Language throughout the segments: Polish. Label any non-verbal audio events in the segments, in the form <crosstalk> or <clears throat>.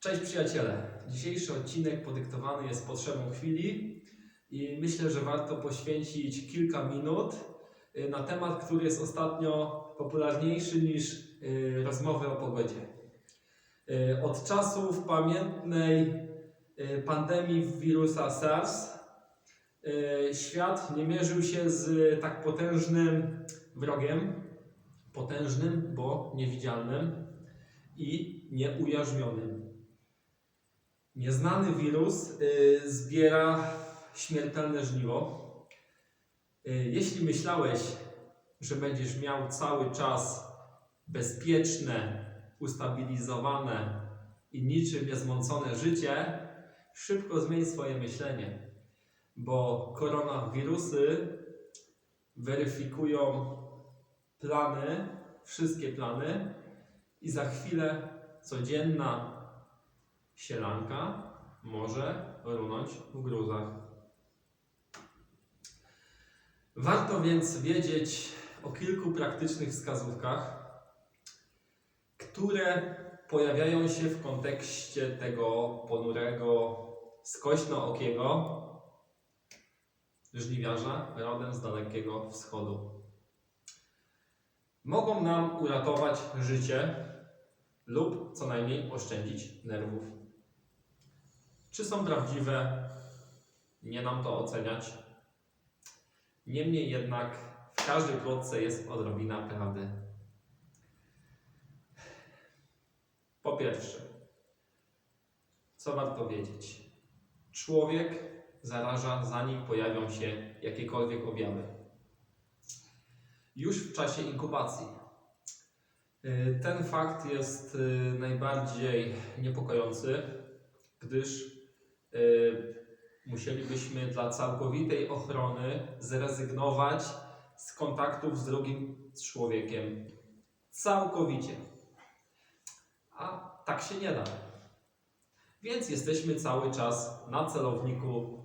Cześć przyjaciele. Dzisiejszy odcinek podyktowany jest potrzebą chwili i myślę, że warto poświęcić kilka minut y, na temat, który jest ostatnio popularniejszy niż y, rozmowy o pogodzie. Y, Od czasów pamiętnej pandemii wirusa SARS świat nie mierzył się z tak potężnym wrogiem, potężnym, bo niewidzialnym i nieujarzmionym. Nieznany wirus y, zbiera śmiertelne żniwo. Y, jeśli myślałeś, że będziesz miał cały czas bezpieczne, ustabilizowane i niczym niezmącone życie, szybko zmień swoje myślenie, bo koronawirusy weryfikują plany, wszystkie plany i za chwilę codzienna sielanka może runąć w gruzach. Warto więc wiedzieć o kilku praktycznych wskazówkach, które pojawiają się w kontekście tego ponurego, skośnookiego żniwiarza rodem z dalekiego wschodu. Mogą nam uratować życie lub co najmniej oszczędzić nerwów. Czy są prawdziwe? Nie nam to oceniać. Niemniej jednak w każdej plotce jest odrobina prawdy. Po pierwsze, co warto wiedzieć? Człowiek zaraża zanim pojawią się jakiekolwiek objawy. Już w czasie inkubacji. Y, Ten fakt jest y, najbardziej niepokojący, gdyż musielibyśmy dla całkowitej ochrony zrezygnować z kontaktów z drugim człowiekiem. Całkowicie. A tak się nie da. Więc jesteśmy cały czas na celowniku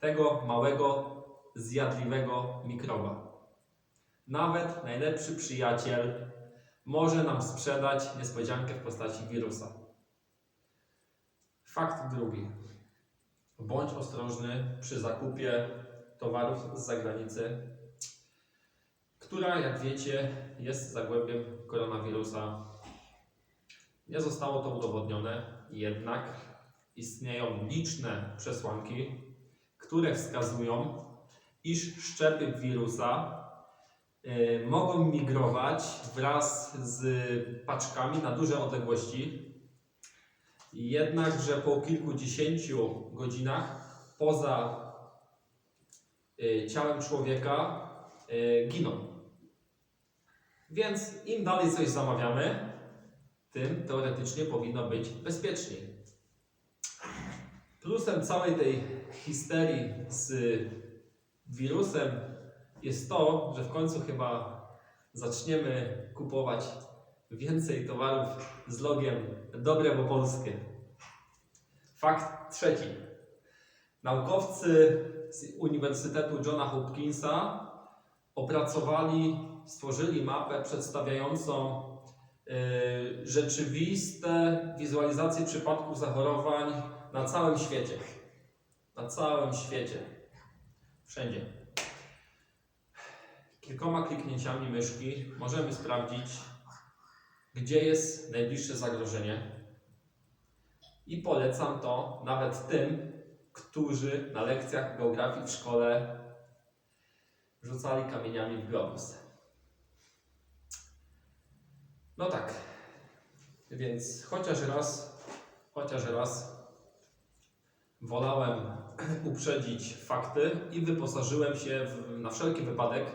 tego małego, zjadliwego mikroba. Nawet najlepszy przyjaciel może nam sprzedać niespodziankę w postaci wirusa. Fakt drugi. Bądź ostrożny przy zakupie towarów z zagranicy, która, jak wiecie, jest zagłębiem koronawirusa. Nie zostało to udowodnione, jednak istnieją liczne przesłanki, które wskazują, iż szczepy wirusa y, mogą migrować wraz z paczkami na duże odległości. Jednakże po kilkudziesięciu godzinach poza y, ciałem człowieka y, giną. Więc im dalej coś zamawiamy, tym teoretycznie powinno być bezpieczniej. Plusem całej tej histerii z wirusem jest to, że w końcu chyba zaczniemy kupować więcej towarów z logiem dobre, bo polskie. Fakt trzeci. Naukowcy z Uniwersytetu Johna Hopkinsa opracowali, stworzyli mapę przedstawiającą y, rzeczywiste wizualizacje przypadków zachorowań na całym świecie. Na całym świecie. Wszędzie. Kilkoma kliknięciami myszki możemy sprawdzić, gdzie jest najbliższe zagrożenie. I polecam to nawet tym, którzy na lekcjach geografii w szkole rzucali kamieniami w globus. No tak. Więc chociaż raz, chociaż raz wolałem <clears throat> uprzedzić fakty i wyposażyłem się w, na wszelki wypadek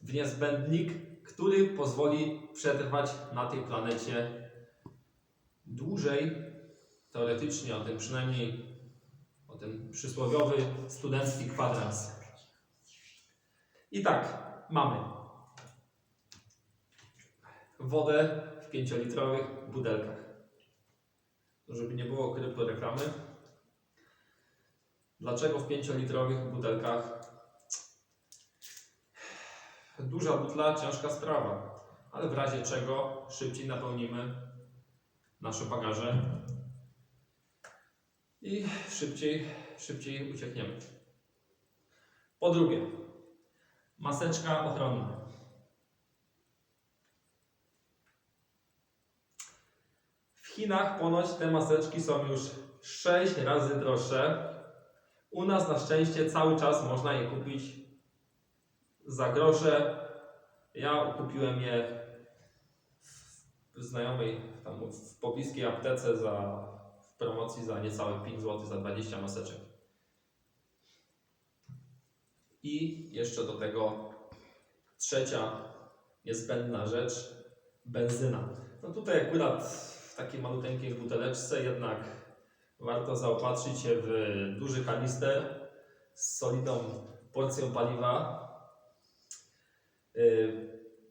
w niezbędnik, który pozwoli przetrwać na tej planecie dłużej, teoretycznie o tym przynajmniej o ten przysłowiowy studencki kwadrans. I tak, mamy wodę w 5-litrowych butelkach. Żeby nie było kryptoreklamy. Dlaczego w 5-litrowych butelkach? Duża butla, ciężka sprawa, ale w razie czego szybciej napełnimy nasze bagaże i szybciej, szybciej uciekniemy. Po drugie, maseczka ochronna. W Chinach ponoć te maseczki są już 6 razy droższe. U nas na szczęście cały czas można je kupić za grosze. Ja kupiłem je w znajomej tam w pobliskiej aptece za, w promocji za niecałe 5 zł za 20 maseczek. I jeszcze do tego trzecia niezbędna rzecz benzyna. No tutaj akurat w takiej maluteńkiej buteleczce jednak warto zaopatrzyć się w duży kanister z solidną porcją paliwa.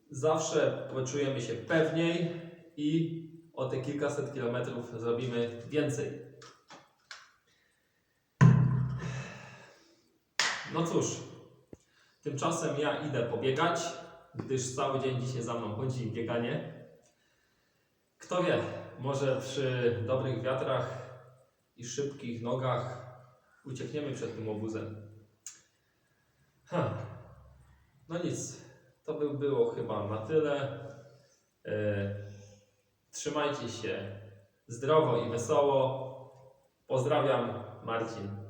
Zawsze poczujemy się pewniej i o te kilkaset kilometrów zrobimy więcej. No cóż, tymczasem ja idę pobiegać, gdyż cały dzień dzisiaj za mną chodzi bieganie. Kto wie, może przy dobrych wiatrach i szybkich nogach uciekniemy przed tym obuzem. Ha. No nic, to by było chyba na tyle. E, trzymajcie się zdrowo i wesoło. Pozdrawiam, Marcin.